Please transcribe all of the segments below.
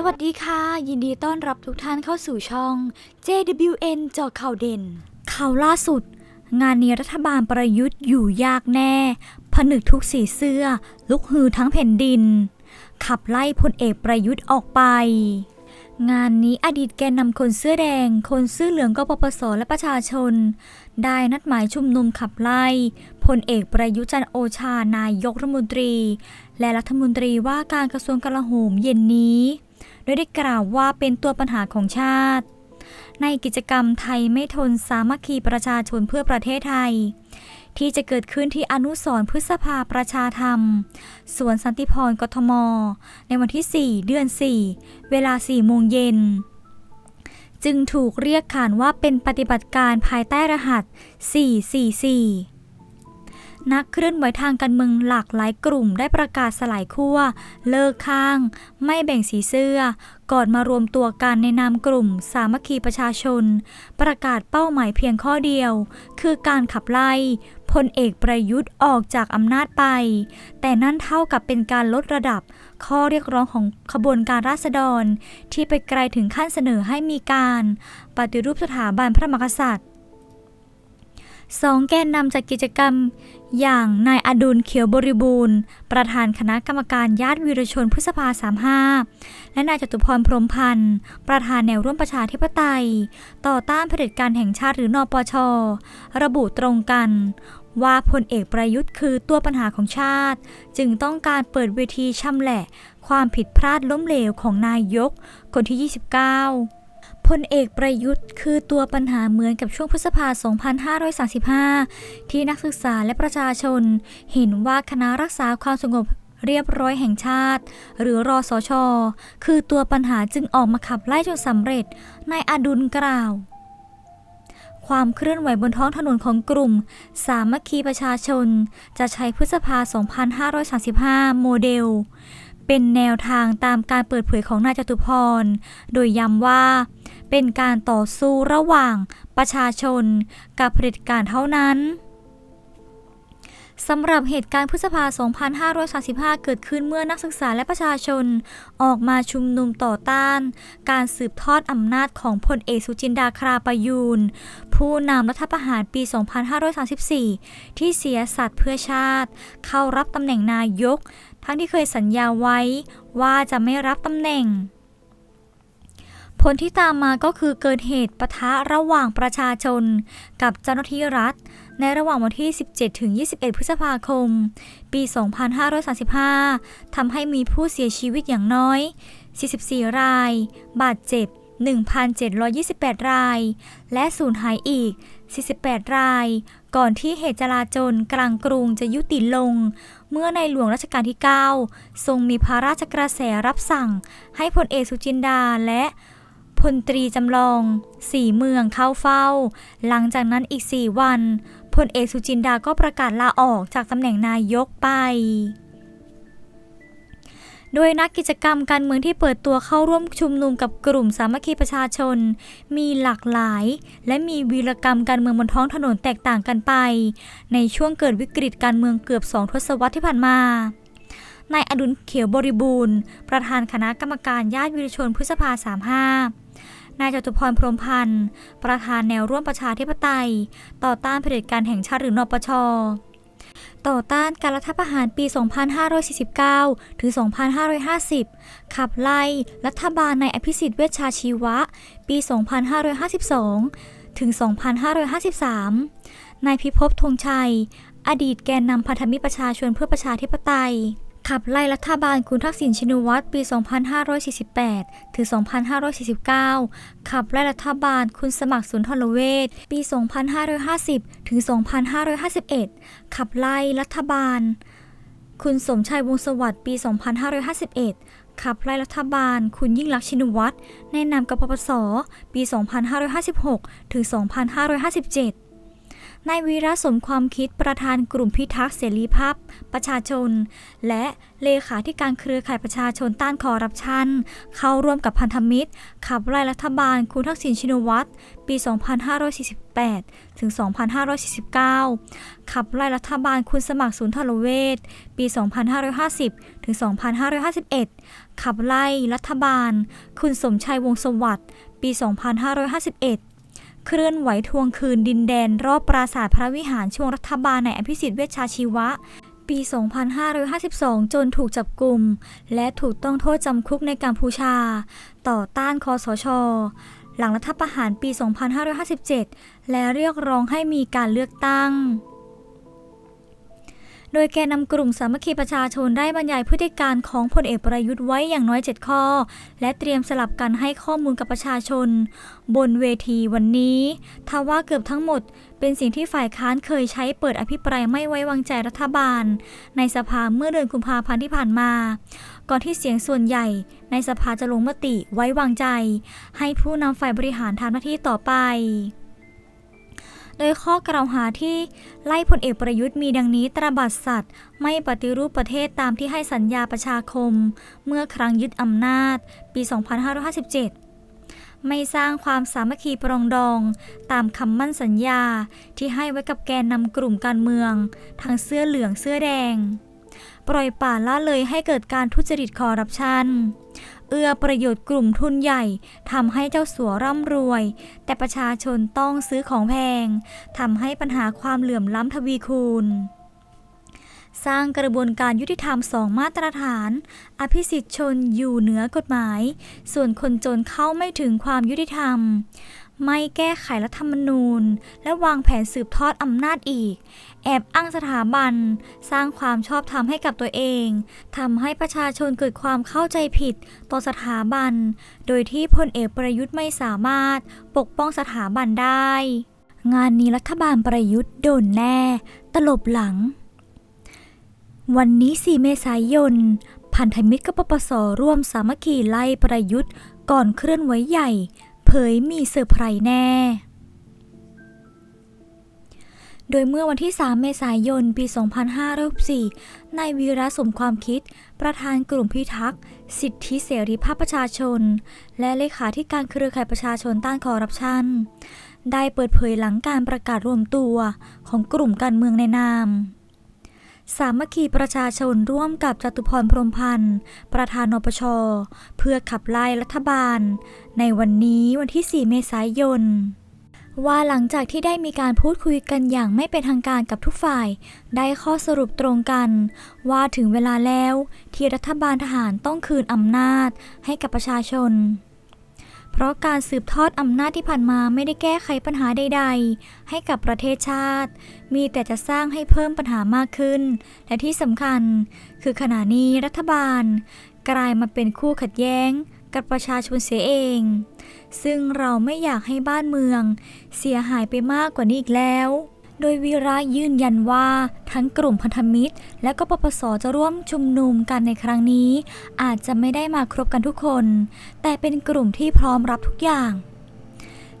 สวัสดีค่ะ ยินดีต้อนรับทุกท่านเข้าสู่ช่อง JWN เจอข่าวเด่น ข่าวล่าสุด งานนี้รัฐบาลประยุทธ์อยู่ยากแน่ ผนึกทุกสีเสื้อ ลุกฮือทั้งแผ่นดิน ขับไล่พลเอกประยุทธ์ออกไป งานนี้อดีตแกนนำคนเสื้อแดง คนเสื้อเหลืองกปปสและประชาชน ได้นัดหมายชุมนุมขับไล่พลเอกประยุทธ์จันโอชานายกรัฐมนตรี และรัฐมนตรีว่าการกระทรวงกลาโหมเย็นนี้ ดยได้กล่าวว่าเป็นตัวปัญหาของชาติ ในกิจกรรมไทยไม่ทนสามัคคีประชาชนเพื่อประเทศไทย ที่จะเกิดขึ้นที่อนุสรณ์พฤษภาประชาธรรม สวนสันติพรกทม ในวันที่ 4 เดือน 4 เวลา4โมงเย็นจึงถูกเรียกขานว่าเป็นปฏิบัติการภายใต้รหัส 444 นักเคลื่อนไหวทางการเมืองหลากหลายกลุ่มได้ประกาศสลายขั้ว เลิกข้าง ไม่แบ่งสีเสื้อ ก่อนมารวมตัวกันในนามกลุ่ม สามัคคีประชาชน ประกาศเป้าหมายเพียงข้อเดียว คือการขับไล่พลเอกประยุทธ์ออกจากอำนาจไป แต่นั่นเท่ากับเป็นการลดระดับ ข้อเรียกร้องของขบวนการราษฎร ที่ไปไกลถึงขั้นเสนอให้มีการ ปฏิรูปสถาบันพระมหากษัตริย์ สองแกนนำจากกิจกรรม อย่างนายอดุลเขียวบริบูรณ์ ประธานคณะกรรมการญาติวีรชนพฤษภา 35 และนายจตุพรพรหมพันธ์ ประธานแนวร่วมประชาธิปไตย ต่อต้านเผด็จการแห่งชาติหรือนอปช ระบุตรงกัน ว่าพลเอกประยุทธ์คือตัวปัญหาของชาติ จึงต้องการเปิดเวทีช่ำแหละ ความผิดพลาดล้มเหลวของนายกคนที่ 29 พลเอกประยุทธ์คือตัวปัญหาเหมือนกับช่วงพฤษภา 2535 ที่นักศึกษาและประชาชน เห็นว่าคณะรักษาความสงบเรียบร้อยแห่งชาติ หรือรอสช คือตัวปัญหาจึงออกมาขับไล่จนสำเร็จนายอดุลกล่าว ความเคลื่อนไหวบนท้องถนนของกลุ่ม สามัคคีประชาชน จะใช้พฤษภา 2535 โมเดล เป็นแนวทางตามการเปิดเผยของนายจตุพร โดยย้ำว่า เป็นการต่อสู้ระหว่างประชาชนกับเผด็จการเท่านั้น สำหรับเหตุการณ์พฤษภา 2535 เกิดขึ้นเมื่อนักศึกษาและประชาชน ออกมาชุมนุมต่อต้าน การสืบทอดอำนาจของพลเอกสุจินดาคราประยูน ผู้นำรัฐประหารปี 2534 ที่เสียสัตว์เพื่อชาติ เข้ารับตำแหน่งนายก ทั้งที่เคยสัญญาไว้ว่าจะไม่รับตำแหน่ง ผลที่ตามมาก็คือเกิดเหตุปะทะระหว่างประชาชน กับเจ้าหน้าที่รัฐ ในระหว่างวันที่ 17 ถึง 21 พฤษภาคม ปี 2535 ทำให้มีผู้เสียชีวิตอย่างน้อย 44 ราย บาดเจ็บ 1,728 ราย และสูญหายอีก 48 ราย ก่อนที่เหตุจลาจลกลางกรุงจะยุติลง เมื่อในหลวงรัชกาลที่ 9 ทรงมีพระราชกระแสรับสั่ง ให้พลเอกสุจินดาและ พลตรีจำลอง สี่เมืองเข้าเฝ้า หลังจากนั้นอีก4วันพลเอกสุจินดาก็ประกาศลาออกจากตำแหน่งนายกไป โดยนักกิจกรรมการเมืองที่เปิดตัวเข้าร่วมชุมนุมกับกลุ่มสามัคคีประชาชน มีหลากหลาย และมีวีรกรรมการเมืองบนท้องถนนแตกต่างกันไป ในช่วงเกิดวิกฤตการเมืองเกือบสองทศวรรษที่ผ่านมานายอดุลเขียวบริบูรณ์ ประธานคณะกรรมการญาติวิรชนพฤษภา 35 นายจตุพรพรมพันธ์ ประธานแนวร่วมประชาธิปไตย ต่อต้านเผด็จการแห่งชาติหรือนปช ต่อต้านการรัฐประหารปี 2549 ถึง 2550 ขับไล่รัฐบาลในอภิสิทธิ์เวชชาชีวะ ปี 2552 ถึง 2553 นายพิภพธงชัย อดีตแกนนำพันธมิตรประชาชนเพื่อประชาธิปไตย ขับไล่รัฐบาลคุณทักษิณชินวัตรปี 2548 ถึง 2549 ขับไล่รัฐบาลคุณสมัครสุนทรเวชปี 2550 ถึง 2551 ขับไล่รัฐบาล คุณสมชัยวงสวัสดิ์ปี 2551 ขับไล่รัฐบาล คุณยิ่งลักษณ์ชินวัตรในนามกปปส ปี 2556 ถึง 2557 นายวีระสมความคิดประธานกลุ่มพิทักษ์เสรีภาพ ประชาชน และเลขาธิการเครือข่ายประชาชนต้านคอร์รัปชัน เข้าร่วมกับพันธมิตร ขับไล่รัฐบาลคุณทักษิณชินวัตร ปี 2548 ถึง 2549 ขับไล่รัฐบาลคุณสมัครศูนทรเวชปี 2550 ถึง 2551 ขับไล่รัฐบาล คุณสมชัยวงสวัสดิ์ ปี 2551 เคลื่อนไหวทวงคืนดินแดนรอบปราสาทพระวิหารช่วงรัฐบาลในอภิสิทธิ์เวชชาชีวะ ปี 2552 จนถูกจับกลุ่ม และถูกต้องโทษจำคุกในกัมพูชา ต่อต้านคอสช หลังรัฐประหารปี 2557 และเรียกร้องให้มีการเลือกตั้ง โดยแกนนำกลุ่มสามัคคีประชาชนได้บรรยายพฤติการของพลเอกประยุทธ์ไว้อย่างน้อย 7 ข้อ และเตรียมสลับกันให้ข้อมูลกับประชาชน บนเวทีวันนี้ทว่าเกือบทั้งหมด เป็นสิ่งที่ฝ่ายค้านเคยใช้เปิดอภิปรายไม่ไว้วางใจรัฐบาล ในสภาเมื่อเดือนกุมภาพันธ์ที่ผ่านมา ก่อนที่เสียงส่วนใหญ่ ในสภาจะลงมติไว้วางใจ ให้ผู้นำฝ่ายบริหารทำหน้าที่ต่อไป โดยข้อกล่าวหาที่ไล่พลเอกประยุทธ์มีดังนี้ตระบัดสัตว์ ไม่ปฏิรูปประเทศตามที่ให้สัญญาประชาคม เมื่อครั้งยึดอำนาจ ปี 2557ไม่สร้างความสามัคคีปรองดอง ตามคำมั่นสัญญาที่ให้ไว้กับแกนนำกลุ่มการเมือง ทั้งเสื้อเหลืองเสื้อแดง ปล่อยป่าละเลยให้เกิดการทุจริตคอร์รัปชัน เอื้อประโยชน์กลุ่มทุนใหญ่ทำให้เจ้าสัวร่ำรวย แต่ประชาชนต้องซื้อของแพงทำให้ปัญหาความเหลื่อมล้ำทวีคูณสร้างกระบวนการยุติธรรมสองมาตรฐาน อภิสิทธิชนอยู่เหนือกฎหมาย ส่วนคนจนเข้าไม่ถึงความยุติธรรม ไม่แก้ไขรัฐธรรมนูญ และวางแผนสืบทอดอำนาจอีก แอบอ้างสถาบัน สร้างความชอบธรรมให้กับตัวเองทำให้ประชาชนเกิดความเข้าใจผิดต่อสถาบัน โดยที่พลเอกประยุทธ์ไม่สามารถปกป้องสถาบันได้ งานนี้รัฐบาลประยุทธ์โดนแน่ ตลบหลัง วันนี้ 4 เมษายนพันธมิตรกับปปสร่วมสามัคคีไล่ประยุทธ์ก่อนเคลื่อนไหวใหญ่ เผยมีเซอร์ไพรส์แน่ โดยเมื่อวันที่ 3 เมษายน ปี 2564นายวีระสมความคิด ประธานกลุ่มพิทักษ์ สิทธิเสรีภาพประชาชน และเลขาธิการเครือข่ายประชาชนต้านคอร์รัปชัน ได้เปิดเผยหลังการประกาศรวมตัวของกลุ่มการเมืองในนาม สามัคคีประชาชนร่วมกับจตุพรพรมพันธ์ประธานนปช เพื่อขับไล่รัฐบาล ในวันนี้วันที่ 4 เมษายนว่าหลังจากที่ได้มีการพูดคุยกันอย่างไม่เป็นทางการกับทุกฝ่าย ได้ข้อสรุปตรงกัน ว่าถึงเวลาแล้วที่รัฐบาลทหารต้องคืนอำนาจให้กับประชาชน เพราะการสืบทอดอำนาจที่ผ่านมาไม่ได้แก้ไขปัญหาใด ๆ ให้กับประเทศชาติ มีแต่จะสร้างให้เพิ่มปัญหามากขึ้น และที่สำคัญ คือขณะนี้รัฐบาล กลายมาเป็นคู่ขัดแย้ง กับประชาชนเสียเอง ซึ่งเราไม่อยากให้บ้านเมือง เสียหายไปมากกว่านี้อีกแล้ว โดยวีระยืนยันว่าทั้งกลุ่มพันธมิตร และก็ปปสจะร่วมชุมนุมกันในครั้งนี้ อาจจะไม่ได้มาครบกันทุกคน แต่เป็นกลุ่มที่พร้อมรับทุกอย่าง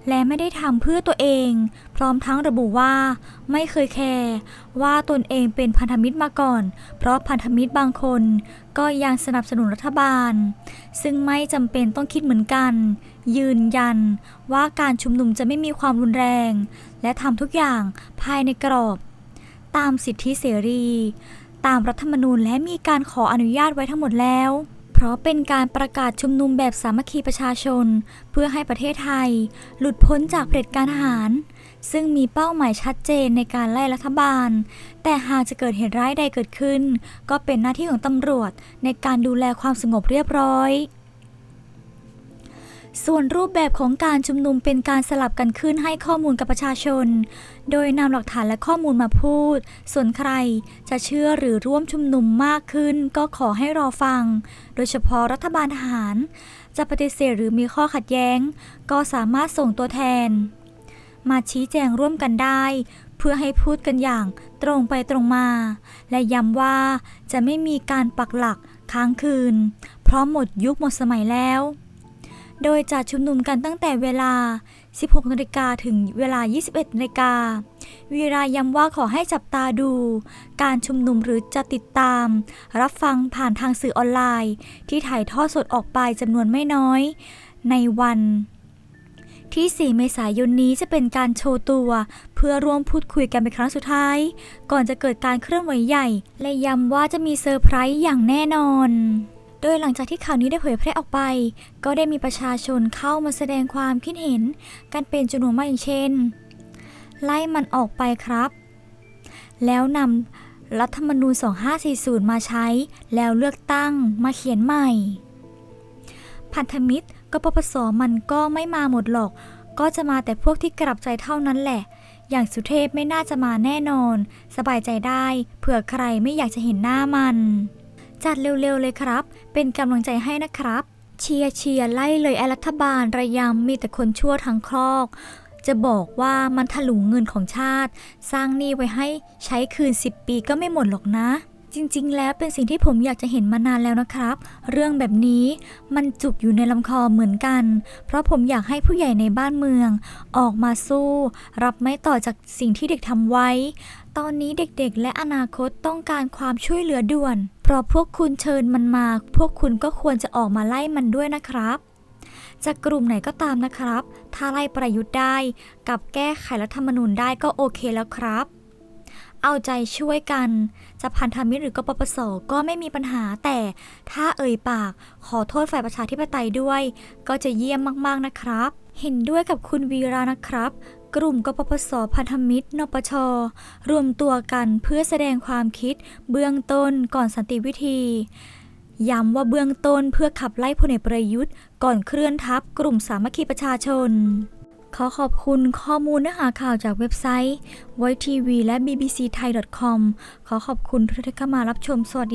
และไม่ได้ทำเพื่อตัวเอง พร้อมทั้งระบุว่า ไม่เคยแคร์ว่าตนเองเป็นพันธมิตรมาก่อน เพราะพันธมิตรบางคน ก็ยังสนับสนุนรัฐบาล ซึ่งไม่จำเป็นต้องคิดเหมือนกัน ยืนยันว่าการชุมนุมจะไม่มีความรุนแรง และทำทุกอย่างภายในกรอบ ตามสิทธิเสรี ตามรัฐธรรมนูญและมีการขออนุญาตไว้ทั้งหมดแล้ว เพราะเป็นการประกาศชุมนุมแบบสามัคคีประชาชน เพื่อให้ประเทศไทย หลุดพ้นจากเผด็จการทหาร ซึ่งมีเป้าหมายชัดเจนในการไล่รัฐบาล แต่หากจะเกิดเหตุร้ายใดเกิดขึ้น ก็เป็นหน้าที่ของตำรวจในการดูแลความสงบเรียบร้อย ส่วนรูปแบบของการชุมนุมเป็นการสลับกันขึ้นให้ข้อมูลกับประชาชน โดยนำหลักฐานและข้อมูลมาพูด ส่วนใครจะเชื่อหรือร่วมชุมนุมมากขึ้น ก็ขอให้รอฟัง โดยเฉพาะรัฐบาลทหาร จะปฏิเสธหรือมีข้อขัดแย้ง ก็สามารถส่งตัวแทน มาชี้แจงร่วมกันได้ เพื่อให้พูดกันอย่างตรงไปตรงมา และย้ำว่าจะไม่มีการปักหลักค้างคืน เพราะหมดยุคหมดสมัยแล้ว โดยจะชุมนุมกันตั้งแต่เวลา 16นาฬิกาถึงเวลา 21นาฬิกา วีราย้ำว่าขอให้จับตาดู การชุมนุมหรือจะติดตาม รับฟังผ่านทางสื่อออนไลน์ ที่ถ่ายทอดสดออกไปจำนวนไม่น้อย ในวันที่ 4 เมษายนนี้จะเป็นการโชว์ตัว เพื่อร่วมพูดคุยกันเป็นครั้งสุดท้าย ก่อนจะเกิดการเคลื่อนไหวใหญ่ และย้ำว่าจะมีเซอร์ไพรส์อย่างแน่นอน โดยหลังจากที่ข่าวนี้ได้เผยแพร่ออกไป ก็ได้มีประชาชนเข้ามาแสดงความคิดเห็น กันเป็นจำนวนมากอย่างเช่น ไล่มันออกไปครับ แล้วนำรัฐธรรมนูญ 2540 มาใช้ แล้วเลือกตั้งมาเขียนใหม่ พันธมิตรกปปสมันก็ไม่มาหมดหรอก ก็จะมาแต่พวกที่กลับใจเท่านั้นแหละ อย่างสุเทพไม่น่าจะมาแน่นอน สบายใจได้ เผื่อใครไม่อยากจะเห็นหน้ามัน จัดเร็วๆเลยครับ เป็นกำลังใจให้นะครับ เชียร์เชียร์ไล่เลยไอรัฐบาลระยำมีแต่คนชั่วทั้งครอก จะบอกว่ามันถลุงเงินของชาติ สร้างหนี้ไว้ให้ใช้คืน 10 ปีก็ไม่หมดหรอกนะ จริงๆ แล้วเป็นสิ่งที่ผมอยากจะเห็นมานานแล้วนะครับ เรื่องแบบนี้มันจุกอยู่ในลำคอเหมือนกัน เพราะผมอยากให้ผู้ใหญ่ในบ้านเมือง ออกมาสู้ รับไม่ต่อจากสิ่งที่เด็กทำไว้ ตอนนี้เด็กๆ และอนาคตต้องการความช่วยเหลือด่วน เพราะพวกคุณเชิญมันมา พวกคุณก็ควรจะออกมาไล่มันด้วยนะครับ จากกลุ่มไหนก็ตามนะครับ ถ้าไล่ประยุทธ์ได้ กับแก้ไขรัฐธรรมนูญได้ก็โอเคแล้วครับ เอาใจช่วยกัน จะพันธมิตรหรือกปปสก็ไม่มีปัญหาแต่ถ้าเอ่ยปาก ขอโทษฝ่ายประชาธิปไตยด้วย ก็จะเยี่ยมมากๆนะครับ เห็นด้วยกับคุณวีรานะครับ กลุ่มกปปสพันธมิตร นปช รวมตัวกันเพื่อแสดงความคิดเบื้องต้นก่อนสันติวิธีย้ำว่าเบื้องต้นเพื่อขับไล่พลเอกประยุทธ์ ก่อนเคลื่อนทัพกลุ่มสามัคคีประชาชน ขอขอบคุณข้อมูลเนื้อหาข่าวจากเว็บไซต์ไวทีวีและ bbc thai com ขอขอบคุณทุกท่านเข้ามารับชมสวัสดี